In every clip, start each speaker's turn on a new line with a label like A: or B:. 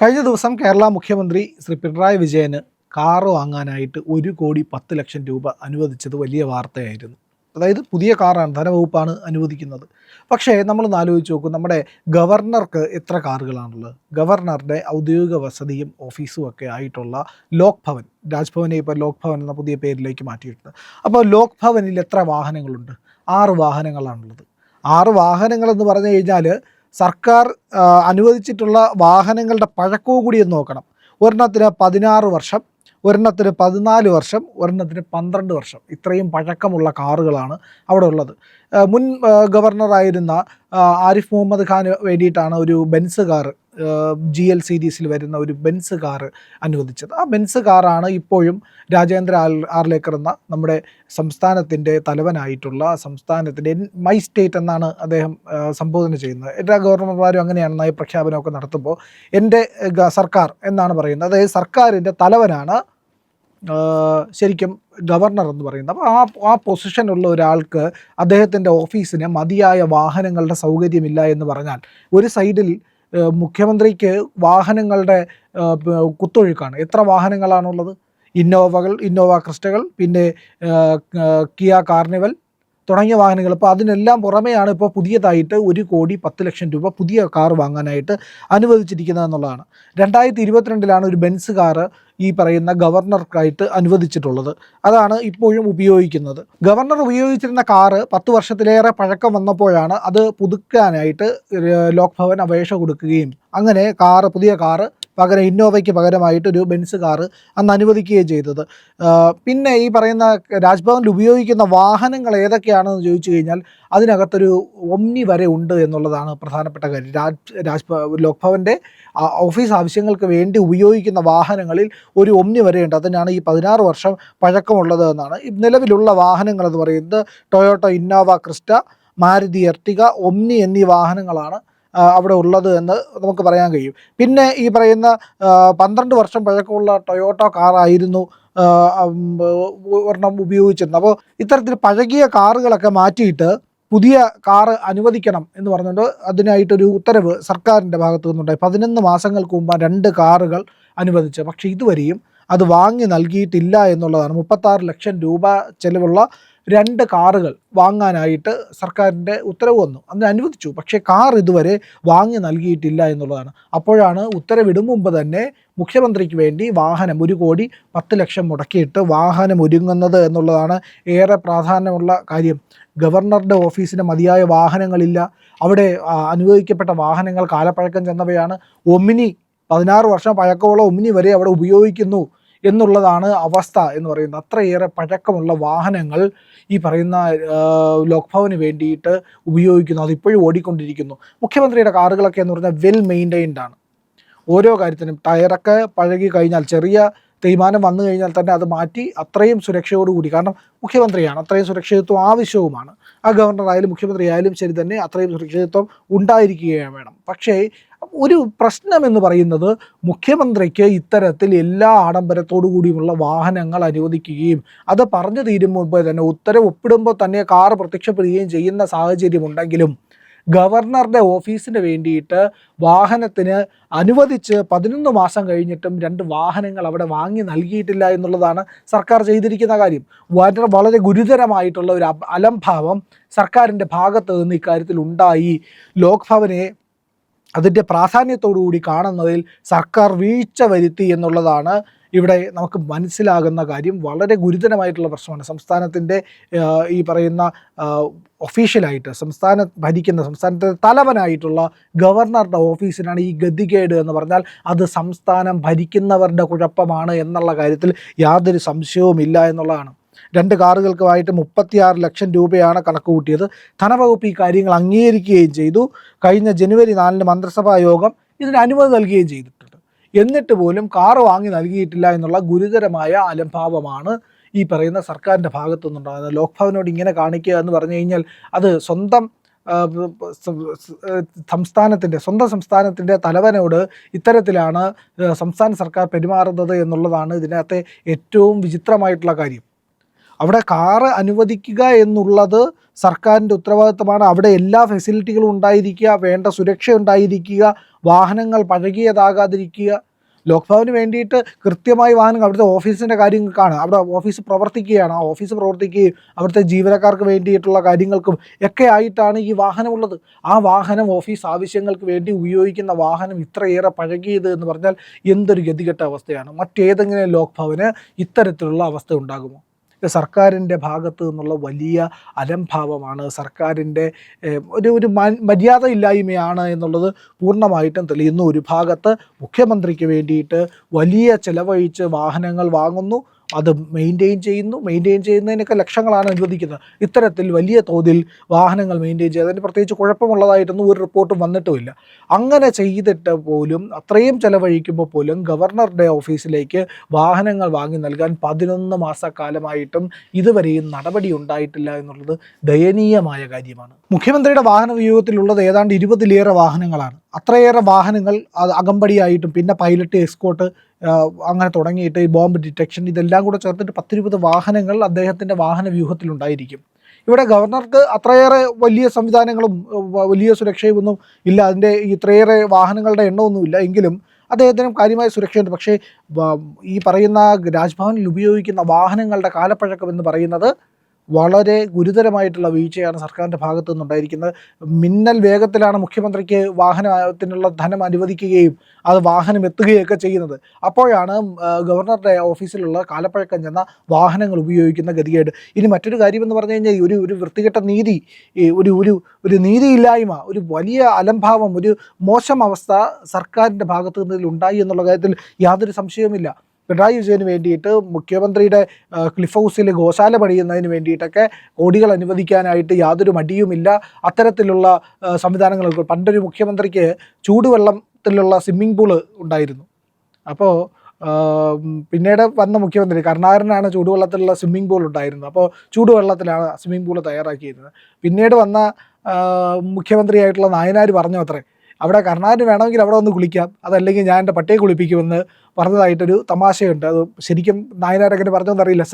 A: കഴിഞ്ഞ ദിവസം കേരള മുഖ്യമന്ത്രി ശ്രീ പിണറായി വിജയന് കാറ് വാങ്ങാനായിട്ട് ഒരു കോടി പത്ത് ലക്ഷം രൂപ അനുവദിച്ചത് വലിയ വാർത്തയായിരുന്നു. അതായത് പുതിയ കാറാണ് ധനവകുപ്പാണ് അനുവദിക്കുന്നത്. പക്ഷേ നമ്മളൊന്ന് ആലോചിച്ച് നോക്കും നമ്മുടെ ഗവർണർക്ക് എത്ര കാറുകളാണുള്ളത്? ഗവർണറുടെ ഔദ്യോഗിക വസതിയും ഓഫീസും ഒക്കെ ആയിട്ടുള്ള ലോക് ഭവൻ രാജ്ഭവനെ ഇപ്പോൾ ലോക് ഭവൻ എന്ന പുതിയ പേരിലേക്ക് മാറ്റിയിട്ടുണ്ട്. അപ്പോൾ ലോക് ഭവനിൽ എത്ര വാഹനങ്ങളുണ്ട്? ആറ് വാഹനങ്ങളാണുള്ളത്. ആറ് വാഹനങ്ങൾ എന്ന് പറഞ്ഞു കഴിഞ്ഞാൽ സർക്കാർ അനുവദിച്ചിട്ടുള്ള വാഹനങ്ങളുടെ പഴക്കവും കൂടി ഒന്ന് നോക്കണം. ഒരെണ്ണത്തിന് പതിനാറ് വർഷം ഒരെണ്ണത്തിന് പതിനാല് വർഷം ഒരെണ്ണത്തിന് പന്ത്രണ്ട് വർഷം. ഇത്രയും പഴക്കമുള്ള കാറുകളാണ് അവിടെ ഉള്ളത്. മുൻ ഗവർണറായിരുന്ന ആരിഫ് മുഹമ്മദ് ഖാന് വേണ്ടിയിട്ടാണ് ഒരു ബെൻസ് കാർ ജി എൽ സീരീസിൽ വരുന്ന ഒരു ബെൻസ് കാർ അനുവദിച്ചത്. ആ ബെൻസ് കാറാണ് ഇപ്പോഴും രാജേന്ദ്ര ആർ ആർലേക്കർ എന്ന നമ്മുടെ സംസ്ഥാനത്തിന്റെ തലവനായിട്ടുള്ള സംസ്ഥാനത്തിന്റെ മൈ സ്റ്റേറ്റ് എന്നാണ് അദ്ദേഹം സംബോധന ചെയ്യുന്നത്. എല്ലാ ഗവർണർമാരും അങ്ങനെയാണ് നയപ്രഖ്യാപനമൊക്കെ നടത്തുമ്പോൾ എന്റെ സർക്കാർ എന്നാണ് പറയുന്നത്. അതായത് സർക്കാരിന്റെ തലവനാണ് ശരിക്കും ഗവർണർ എന്ന് പറയുന്നത്. അപ്പോൾ ആ ആ പൊസിഷനുള്ള ഒരാൾക്ക് അദ്ദേഹത്തിന്റെ ഓഫീസിന് മതിയായ വാഹനങ്ങളുടെ സൗകര്യമില്ല എന്ന് പറഞ്ഞാൽ ഒരു സൈഡിൽ മുഖ്യമന്ത്രിക്ക് വാഹനങ്ങളുടെ കുത്തൊഴുക്കാണ്. എത്ര വാഹനങ്ങളാണുള്ളത്? ഇന്നോവകൾ ഇന്നോവ ക്രിസ്റ്റകൾ പിന്നെ കിയ കാർണിവൽ തുടങ്ങിയ വാഹനങ്ങൾ. അപ്പോൾ അതിനെല്ലാം പുറമെയാണ് ഇപ്പോൾ പുതിയതായിട്ട് ഒരു കോടി പത്ത് ലക്ഷം രൂപ പുതിയ കാർ വാങ്ങാനായിട്ട് അനുവദിച്ചിരിക്കുന്നത് എന്നുള്ളതാണ്. രണ്ടായിരത്തി ഇരുപത്തിരണ്ടിലാണ് ഒരു ബെൻസ് കാറ് ഈ പറയുന്ന ഗവർണർക്കായിട്ട് അനുവദിച്ചിട്ടുള്ളത്. അതാണ് ഇപ്പോഴും ഉപയോഗിക്കുന്നത്. ഗവർണർ ഉപയോഗിച്ചിരുന്ന കാറ് പത്ത് വർഷത്തിലേറെ പഴക്കം വന്നപ്പോഴാണ് അത് പുതുക്കാനായിട്ട് ലോക് ഭവൻ അപേക്ഷ കൊടുക്കുകയും അങ്ങനെ കാറ് പുതിയ കാറ് പകരം ഇന്നോവയ്ക്ക് പകരമായിട്ട് ഒരു ബെൻസ് കാറ് അന്ന് അനുവദിക്കുകയും ചെയ്തത്. പിന്നെ ഈ പറയുന്ന രാജ്ഭവനിൽ ഉപയോഗിക്കുന്ന വാഹനങ്ങൾ ഏതൊക്കെയാണെന്ന് ചോദിച്ചു കഴിഞ്ഞാൽ അതിനകത്തൊരു ഒമ്നി വരെ ഉണ്ട് എന്നുള്ളതാണ് പ്രധാനപ്പെട്ട കാര്യം. രാജ് രാജ് ലോക്ഭവന്റെ ഓഫീസ് ആവശ്യങ്ങൾക്ക് വേണ്ടി ഉപയോഗിക്കുന്ന വാഹനങ്ങളിൽ ഒരു ഒമ്നി വരെയുണ്ട് അതിനാണ് ഈ പതിനാറ് വർഷം പഴക്കമുള്ളത് എന്നാണ്. നിലവിലുള്ള വാഹനങ്ങൾ എന്ന് പറയുന്നത് Toyota Innova Crysta Maruti Ertiga Omni എന്നീ വാഹനങ്ങളാണ് അവിടെ ഉള്ളത് എന്ന് നമുക്ക് പറയാൻ കഴിയും. പിന്നെ ഈ പറയുന്ന പന്ത്രണ്ട് വർഷം പഴക്കമുള്ള ടൊയോട്ടോ കാറായിരുന്നു ഒരെണ്ണം ഉപയോഗിച്ചിരുന്നത്. അപ്പോൾ ഇത്തരത്തിൽ പഴകിയ കാറുകളൊക്കെ മാറ്റിയിട്ട് പുതിയ കാറ് അനുവദിക്കണം എന്ന് പറഞ്ഞുകൊണ്ട് അതിനായിട്ടൊരു ഉത്തരവ് സർക്കാരിന്റെ ഭാഗത്തു നിന്നുണ്ടായി പതിനൊന്ന് മാസങ്ങൾക്ക് മുമ്പ് രണ്ട് കാറുകൾ അനുവദിച്ചത്. പക്ഷേ ഇതുവരെയും അത് വാങ്ങി നൽകിയിട്ടില്ല എന്നുള്ളതാണ്. മുപ്പത്താറ് ലക്ഷം രൂപ ചെലവുള്ള രണ്ട് കാറുകൾ വാങ്ങാനായിട്ട് സർക്കാരിന്റെ ഉത്തരവ് വന്നു. അതിന് അനുവദിച്ചു. പക്ഷേ കാർ ഇതുവരെ വാങ്ങി നൽകിയിട്ടില്ല എന്നുള്ളതാണ്. അപ്പോഴാണ് ഉത്തരവിടും മുമ്പ് തന്നെ മുഖ്യമന്ത്രിക്ക് വേണ്ടി വാഹനം ഒരു കോടി പത്ത് ലക്ഷം മുടക്കിയിട്ട് വാഹനം ഒരുങ്ങുന്നത് എന്നുള്ളതാണ് ഏറെ പ്രാധാന്യമുള്ള കാര്യം. ഗവർണറുടെ ഓഫീസിന് മതിയായ വാഹനങ്ങളില്ല. അവിടെ അനുവദിക്കപ്പെട്ട വാഹനങ്ങൾ കാലപ്പഴക്കം ചെന്നവയാണ് ഒമിനി പതിനാറ് വർഷം പഴക്കമുള്ള ഒമിനി വരെ അവിടെ ഉപയോഗിക്കുന്നു എന്നുള്ളതാണ് അവസ്ഥ എന്ന് പറയുന്നത്. അത്രയേറെ പഴക്കമുള്ള വാഹനങ്ങൾ ഈ പറയുന്ന ലോക്ഭവന് ലോക് ഭവന് വേണ്ടിയിട്ട് ഉപയോഗിക്കുന്നു. അതിപ്പോഴും ഓടിക്കൊണ്ടിരിക്കുന്നു. മുഖ്യമന്ത്രിയുടെ കാറുകളൊക്കെ എന്ന് പറഞ്ഞാൽ വെൽ മെയിന്റൈൻഡ് ആണ്. ഓരോ കാര്യത്തിനും ടയറൊക്കെ പഴകി കഴിഞ്ഞാൽ ചെറിയ തേയ്മാനം വന്നു കഴിഞ്ഞാൽ തന്നെ അത് മാറ്റി അത്രയും സുരക്ഷയോടുകൂടി കാരണം മുഖ്യമന്ത്രിയാണ് അത്രയും സുരക്ഷിതത്വം ആവശ്യവുമാണ്. ആ ഗവർണർ ആയാലും മുഖ്യമന്ത്രി ആയാലും ശരി തന്നെ അത്രയും സുരക്ഷിതത്വം ഉണ്ടായിരിക്കുകയാണ് വേണം. പക്ഷേ ഒരു പ്രശ്നം എന്ന് പറയുന്നത് മുഖ്യമന്ത്രിക്ക് ഇത്തരത്തിൽ എല്ലാ ആഡംബരത്തോടു കൂടിയുമുള്ള വാഹനങ്ങൾ അനുവദിക്കുകയും അത് പറഞ്ഞു തീരും മുമ്പ് തന്നെ ഉത്തരവ് ഒപ്പിടുമ്പോൾ തന്നെ കാർ പ്രത്യക്ഷപ്പെടുകയും ചെയ്യുന്ന സാഹചര്യമുണ്ടെങ്കിലും ഗവർണറുടെ ഓഫീസിന് വേണ്ടിയിട്ട് വാഹനത്തിന് അനുവദിച്ച് പതിനൊന്ന് മാസം കഴിഞ്ഞിട്ടും രണ്ട് വാഹനങ്ങൾ അവിടെ വാങ്ങി നൽകിയിട്ടില്ല എന്നുള്ളതാണ് സർക്കാർ ചെയ്തിരിക്കുന്ന കാര്യം. വളരെ വളരെ ഗുരുതരമായിട്ടുള്ള ഒരു അലംഭാവം സർക്കാരിന്റെ ഭാഗത്ത് നിന്ന് ഇക്കാര്യത്തിൽ ഉണ്ടായി. ലോക് ഭവനെ അതിന്റെ പ്രാധാന്യത്തോടു കൂടി കാണുന്നതിൽ സർക്കാർ വീഴ്ച വരുത്തി എന്നുള്ളതാണ് ഇവിടെ നമുക്ക് മനസ്സിലാകുന്ന കാര്യം. വളരെ ഗുരുതരമായിട്ടുള്ള പ്രശ്നമാണ്. സംസ്ഥാനത്തിന്റെ ഈ പറയുന്ന ഒഫീഷ്യലായിട്ട് സംസ്ഥാന ഭരിക്കുന്ന സംസ്ഥാനത്തെ തലവനായിട്ടുള്ള ഗവർണറുടെ ഓഫീസിനാണ് ഈ ഗതികേട് എന്ന് പറഞ്ഞാൽ അത് സംസ്ഥാനം ഭരിക്കുന്നവരുടെ കുഴപ്പമാണ് എന്നുള്ള കാര്യത്തിൽ യാതൊരു സംശയവുമില്ല എന്നുള്ളതാണ്. രണ്ട് കാറുകൾക്കുമായിട്ട് മുപ്പത്തിയാറ് ലക്ഷം രൂപയാണ് കണക്ക് കൂട്ടിയത്. ധനവകുപ്പ് ഈ കാര്യങ്ങൾ അംഗീകരിക്കുകയും ചെയ്തു. കഴിഞ്ഞ ജനുവരി നാലിന് മന്ത്രിസഭാ യോഗം ഇതിന് അനുമതി നൽകുകയും ചെയ്തിട്ടുണ്ട്. എന്നിട്ട് പോലും കാറ് വാങ്ങി നൽകിയിട്ടില്ല എന്നുള്ള ഗുരുതരമായ അലംഭാവമാണ് ഈ പറയുന്ന സർക്കാരിന്റെ ഭാഗത്തു നിന്നുണ്ടാകുന്നത് ലോക്ഭവനോട് ഇങ്ങനെ കാണിക്കുക എന്ന് പറഞ്ഞു കഴിഞ്ഞാൽ അത് സ്വന്തം സംസ്ഥാനത്തിന്റെ സ്വന്തം സംസ്ഥാനത്തിന്റെ തലവനോട് ഇത്തരത്തിലാണ് സംസ്ഥാന സർക്കാർ പെരുമാറുന്നത് എന്നുള്ളതാണ് ഇതിനകത്തെ ഏറ്റവും വിചിത്രമായിട്ടുള്ള കാര്യം. അവിടെ കാറ് അനുവദിക്കുക എന്നുള്ളത് സർക്കാരിന്റെ ഉത്തരവാദിത്തമാണ്. അവിടെ എല്ലാ ഫെസിലിറ്റികളും ഉണ്ടായിരിക്കുക വേണ്ട സുരക്ഷ ഉണ്ടായിരിക്കുക വാഹനങ്ങൾ പഴകിയതാകാതിരിക്കുക. ലോക്ഭവന് വേണ്ടിയിട്ട് കൃത്യമായി വാഹനങ്ങൾ അവിടുത്തെ ഓഫീസിന്റെ കാര്യങ്ങൾക്കാണ് അവിടെ ഓഫീസ് പ്രവർത്തിക്കുകയാണ്. ആ ഓഫീസ് പ്രവർത്തിക്കുകയും അവിടുത്തെ ജീവനക്കാർക്ക് വേണ്ടിയിട്ടുള്ള കാര്യങ്ങൾക്കും ഒക്കെ ആയിട്ടാണ് ഈ വാഹനമുള്ളത്. ആ വാഹനം ഓഫീസ് ആവശ്യങ്ങൾക്ക് വേണ്ടി ഉപയോഗിക്കുന്ന വാഹനം ഇത്രയേറെ പഴകിയത് എന്ന് പറഞ്ഞാൽ എന്തൊരു ഗതികെട്ട അവസ്ഥയാണ്. മറ്റേതെങ്കിലും ലോക്ഭവന് ഇത്തരത്തിലുള്ള അവസ്ഥ ഉണ്ടാകുമോ? സർക്കാരിന്റെ ഭാഗത്ത് നിന്നുള്ള വലിയ അലംഭാവമാണ്. സർക്കാരിന്റെ ഒരു ഒരു മര്യാദ മര്യാദയില്ലായ്മയാണ് എന്നുള്ളത് പൂർണമായിട്ടും തെളിയുന്നു. ഒരു ഭാഗത്ത് മുഖ്യമന്ത്രിക്ക് വേണ്ടിയിട്ട് വലിയ ചിലവഴിച്ച് വാഹനങ്ങൾ വാങ്ങുന്നു. അത് മെയിന്റെയിൻ ചെയ്യുന്നു. മെയിന്റെയിൻ ചെയ്യുന്നതിനൊക്കെ ലക്ഷങ്ങളാണ് അനുവദിക്കുന്നത്. ഇത്തരത്തിൽ വലിയ തോതിൽ വാഹനങ്ങൾ മെയിന്റെയിൻ ചെയ്ത് അതിന് പ്രത്യേകിച്ച് കുഴപ്പമുള്ളതായിട്ടൊന്നും ഒരു റിപ്പോർട്ടും വന്നിട്ടുമില്ല. അങ്ങനെ ചെയ്തിട്ട് പോലും അത്രയും ചെലവഴിക്കുമ്പോൾ പോലും ഗവർണറുടെ ഓഫീസിലേക്ക് വാഹനങ്ങൾ വാങ്ങി നൽകാൻ പതിനൊന്ന് മാസക്കാലമായിട്ടും ഇതുവരെയും നടപടി ഉണ്ടായിട്ടില്ല എന്നുള്ളത് ദയനീയമായ കാര്യമാണ്. മുഖ്യമന്ത്രിയുടെ വാഹന വിയോഗത്തിലുള്ളത് ഏതാണ്ട് ഇരുപതിലേറെ വാഹനങ്ങളാണ്. അത്രയേറെ വാഹനങ്ങൾ അകമ്പടിയായിട്ടും പിന്നെ പൈലറ്റ് എസ്കോട്ട് അങ്ങനെ തുടങ്ങിയിട്ട് ഈ ബോംബ് ഡിറ്റക്ഷൻ ഇതെല്ലാം കൂടെ ചേർത്തിട്ട് പത്തിരുപത് വാഹനങ്ങൾ അദ്ദേഹത്തിന്റെ വാഹന വ്യൂഹത്തിലുണ്ടായിരിക്കും. ഇവിടെ ഗവർണർക്ക് അത്രയേറെ വലിയ സംവിധാനങ്ങളും വലിയ സുരക്ഷയും ഒന്നും ഇല്ല. അതിന്റെ ഇത്രയേറെ വാഹനങ്ങളുടെ എണ്ണമൊന്നുമില്ല എങ്കിലും അദ്ദേഹത്തിനും കാര്യമായ സുരക്ഷയുണ്ട്. പക്ഷേ ഈ പറയുന്ന രാജ്ഭവനിൽ ഉപയോഗിക്കുന്ന വാഹനങ്ങളുടെ കാലപ്പഴക്കം എന്ന് പറയുന്നത് വളരെ ഗുരുതരമായിട്ടുള്ള വീഴ്ചയാണ് സർക്കാരിന്റെ ഭാഗത്തു നിന്നുണ്ടായിരിക്കുന്നത്. മിന്നൽ വേഗത്തിലാണ് മുഖ്യമന്ത്രിക്ക് വാഹനത്തിനുള്ള ധനം അനുവദിക്കുകയും അത് വാഹനം എത്തുകയൊക്കെ ചെയ്യുന്നത്. അപ്പോഴാണ് ഗവർണറുടെ ഓഫീസിലുള്ള കാലപ്പഴക്കം ചെന്ന വാഹനങ്ങൾ ഉപയോഗിക്കുന്ന ഗതികേട്. ഇനി മറ്റൊരു കാര്യമെന്ന് പറഞ്ഞു കഴിഞ്ഞാൽ ഒരു ഒരു വൃത്തികെട്ട നീതി ഒരു ഒരു ഒരു നീതിയില്ലായ്മ ഒരു വലിയ അലംഭാവം ഒരു മോശം അവസ്ഥ സർക്കാരിന്റെ ഭാഗത്തു നിന്നിൽ ഉണ്ടായി എന്നുള്ള കാര്യത്തിൽ യാതൊരു സംശയവുമില്ല. പിണറായി വിജയന് വേണ്ടിയിട്ട് മുഖ്യമന്ത്രിയുടെ ക്ലിഫ് ഹൗസിൽ ഗോശാല പണിയുന്നതിന് വേണ്ടിയിട്ടൊക്കെ കോടികൾ അനുവദിക്കാനായിട്ട് യാതൊരു മടിയുമില്ല. അത്തരത്തിലുള്ള സംവിധാനങ്ങൾ പണ്ടൊരു മുഖ്യമന്ത്രിക്ക് ചൂടുവെള്ളത്തിലുള്ള സ്വിമ്മിംഗ് പൂൾ ഉണ്ടായിരുന്നു. അപ്പോൾ പിന്നീട് വന്ന മുഖ്യമന്ത്രി കരുണാകരനാണ് ചൂടുവെള്ളത്തിലുള്ള സ്വിമ്മിംഗ് പൂൾ ഉണ്ടായിരുന്നത്. അപ്പോൾ ചൂടുവെള്ളത്തിലാണ് സ്വിമ്മിംഗ് പൂൾ തയ്യാറാക്കിയിരുന്നത്. പിന്നീട് വന്ന മുഖ്യമന്ത്രിയായിട്ടുള്ള നായനാർ പറഞ്ഞു അത്രേ? അവിടെ കർണാടിന് വേണമെങ്കിൽ അവിടെ ഒന്ന് കുളിക്കാം. അതല്ലെങ്കിൽ ഞാൻ എന്റെ പട്ടിയെ കുളിപ്പിക്കുമെന്ന് പറഞ്ഞതായിട്ടൊരു തമാശയുണ്ട്. അത് ശരിക്കും നായനാരകന് പറഞ്ഞതെന്നറിയില്ല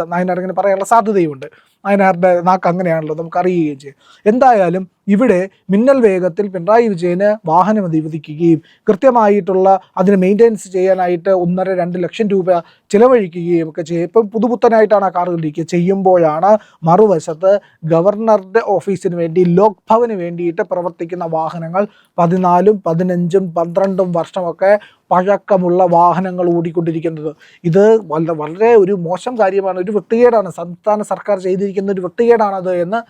A: അങ്ങനെ പറയാനുള്ള സാധ്യതയുമുണ്ട്. നായനാരുടെ നാക്ക് അങ്ങനെയാണല്ലോ നമുക്ക് അറിയുകയും ചെയ്യും. എന്തായാലും ഇവിടെ മിന്നൽ വേഗത്തിൽ പിണറായി വിജയന് വാഹനം അനുവദിക്കുകയും കൃത്യമായിട്ടുള്ള അതിന് മെയിന്റെനൻസ് ചെയ്യാനായിട്ട് ഒന്നര രണ്ട് ലക്ഷം രൂപ ചിലവഴിക്കുകയും ഒക്കെ ചെയ്യും. ഇപ്പം പുതുപുത്തനായിട്ടാണ് ആ കാറുകൾ ഇരിക്കുക ചെയ്യുമ്പോഴാണ് മറുവശത്ത് ഗവർണറുടെ ഓഫീസിന് വേണ്ടി ലോക് ഭവന് വേണ്ടിയിട്ട് പ്രവർത്തിക്കുന്ന വാഹനങ്ങൾ പതിനാലും പതിനഞ്ചും പന്ത്രണ്ടും വർഷമൊക്കെ പഴക്കമുള്ള വാഹനങ്ങൾ ഓടിക്കൊണ്ടിരിക്കുന്നത്. ഇത് വളരെ ഒരു മോശം കാര്യമാണ് ഒരു വൃത്തികേടാണ്. സംസ്ഥാന സർക്കാർ ചെയ്തിരിക്കുന്ന ഒരു വൃത്തികേടാണത് എന്ന്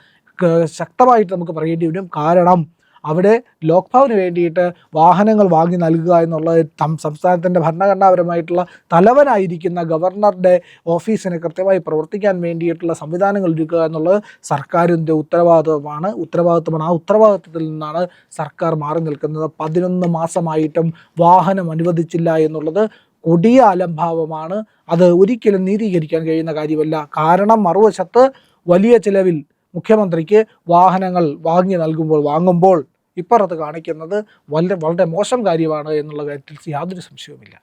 A: ശക്തമായിട്ട് നമുക്ക് പറയേണ്ടി വരും. കാരണം അവിടെ ലോക്ഭവന് വേണ്ടിയിട്ട് വാഹനങ്ങൾ വാങ്ങി നൽകുക എന്നുള്ളത് തം സംസ്ഥാനത്തിന്റെ ഭരണഘടനാപരമായിട്ടുള്ള തലവനായിരിക്കുന്ന ഗവർണറുടെ ഓഫീസിനെ കൃത്യമായി പ്രവർത്തിക്കാൻ വേണ്ടിയിട്ടുള്ള സംവിധാനങ്ങൾ ഒരുക്കുക എന്നുള്ളത് സർക്കാരിന്റെ ഉത്തരവാദിത്വമാണ്. ഉത്തരവാദിത്വമാണ്. ആ ഉത്തരവാദിത്വത്തിൽ നിന്നാണ് സർക്കാർ മാറി നിൽക്കുന്നത്. പതിനൊന്ന് മാസമായിട്ടും വാഹനം അനുവദിച്ചില്ല എന്നുള്ളത് കൊടിയ അലംഭാവമാണ്. അത് ഒരിക്കലും നീതീകരിക്കാൻ കഴിയുന്ന കാര്യമല്ല. കാരണം മറുവശത്ത് വലിയ ചിലവിൽ മുഖ്യമന്ത്രിക്ക് വാഹനങ്ങൾ വാങ്ങി നൽകുമ്പോൾ വാങ്ങുമ്പോൾ ഇപ്പുറത്ത് കാണിക്കുന്നത് വളരെ വളരെ മോശം കാര്യമാണ് എന്നുള്ള കാര്യത്തിൽ യാതൊരു സംശയവുമില്ല.